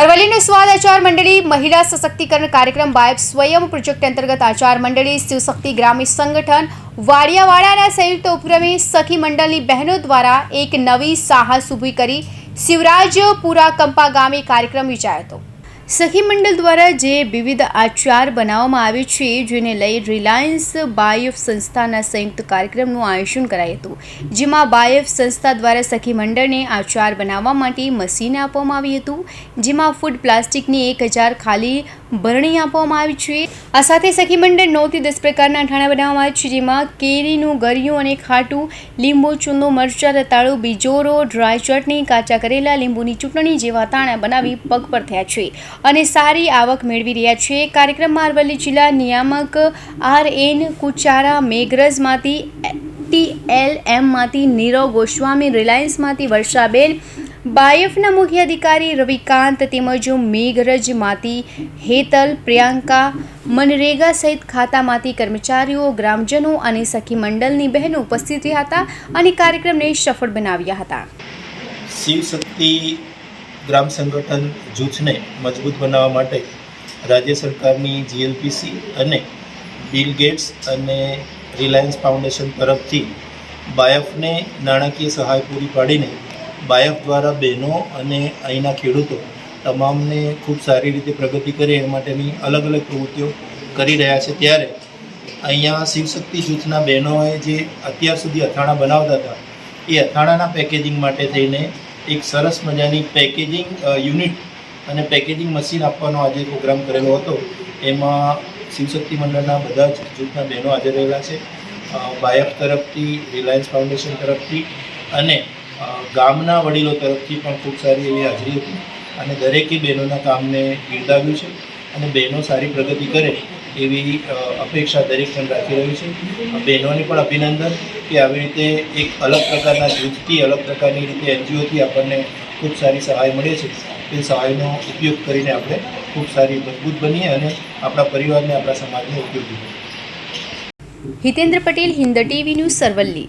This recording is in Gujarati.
અરવલ્લીનું સ્વાદ આચાર મંડળી મહિલા સશક્તિકરણ કાર્યક્રમ બાયબ સ્વયં પ્રોજેક્ટ અંતર્ગત આચાર મંડળી, શિવશક્તિ ગ્રામી સંગઠન, વાડિયાવાડાના સંયુક્ત ઉપક્રમે સખી મંડળની બહેનો દ્વારા એક નવી સાહસ ઊભી કરી શિવરાજપુરા કંપા ગામે કાર્યક્રમ યોજાયો હતો. સખી મંડળ દ્વારા જે વિવિધ આચાર બનાવવામાં આવે છે, જેને લઈ રિલાયન્સ બાયફ સંસ્થાના સંયુક્ત કાર્યક્રમનું આયોજન કરાયું હતું. જેમાં બાયફ સંસ્થા દ્વારા સખી મંડળને આચાર બનાવવા માટે મશીન આપવામાં આવ્યું હતું. જેમાં ફૂડ પ્લાસ્ટિકની એક હજાર ખાલી ભરણી આપવામાં આવી છે. આ સાથે સખી મંડળ નવથી દસ પ્રકારના ઠાણા બનાવવામાં આવે છે, જેમાં કેરીનું ગરિયું અને ખાટું, લીંબુ ચૂંદો મરચાં, રતાળું, બીજોરો, ડ્રાય ચટણી, કાચા કરેલા લીંબુની ચૂંટણી જેવા તાણા બનાવી પગ પર થયા છે અને સારી આવક મેળવી રહ્યા છે. કાર્યક્રમમાં અરવલ્લી જિલ્લા નિયામક આર એન કુચારા મેઘરજમાંથી ટીએલએમમાંથી નીરવ ગોસ્વામી, રિલાયન્સમાંથી વર્ષાબેન બાયફના મુખ્ય અધિકારી રવિકાંત તેમજ મેઘરજમાંથી હેતલ, પ્રિયંકા, મનરેગા સહિત ખાતામાંથી કર્મચારીઓ, ગ્રામજનો અને સખી મંડળની બહેનો ઉપસ્થિત રહ્યા હતા અને કાર્યક્રમને સફળ બનાવ્યા હતા. શિવ શક્તિ ગ્રામ સંગઠન જૂથને મજબૂત બનાવવા માટે રાજ્ય સરકારની જીએલપીસી અને બિલ ગેટ્સ અને રિલાયન્સ ફાઉન્ડેશન તરફથી બાયફને નાણાકીય સહાય પૂરી પાડીને બાયફ દ્વારા બહેનો અને અહીંના ખેડૂતો તમામને ખૂબ સારી રીતે પ્રગતિ કરે એ માટેની અલગ અલગ પ્રવૃત્તિઓ કરી રહ્યા છે. ત્યારે અહીંયા શિવશક્તિ જૂથના બહેનોએ જે અત્યાર સુધી અથાણા બનાવતા હતા, એ અથાણાના પેકેજિંગ માટે થઈને એક સરસ મજાની પેકેજિંગ યુનિટ અને પેકેજિંગ મશીન આપવાનો આજે પ્રોગ્રામ કરેલો હતો. એમાં શિવશક્તિ મંડળના બધા જ જૂથના બહેનો હાજર રહેલા છે. બાયફ તરફથી, રિલાયન્સ ફાઉન્ડેશન તરફથી અને ગામના વડીલો તરફથી પણ ખૂબ સારી એવી હાજરી હતી અને દરેકે બહેનોના કામને બિરદાવ્યું છે અને બહેનો સારી પ્રગતિ કરે એવી અપેક્ષા દરેક જણ રાખી રહ્યું છે. બહેનોને પણ અભિનંદન કે આવી રીતે એક અલગ પ્રકારના જૂથથી, અલગ પ્રકારની રીતે એનજીઓથી આપણને ખૂબ સારી સહાય મળે છે. એ સહાયનો ઉપયોગ કરીને આપણે ખૂબ સારી, મજબૂત બનીએ અને આપણા પરિવારને, આપણા સમાજને ઉપયોગી બનીએ. Hitendra Patel, Hind TV news, Sarvalli.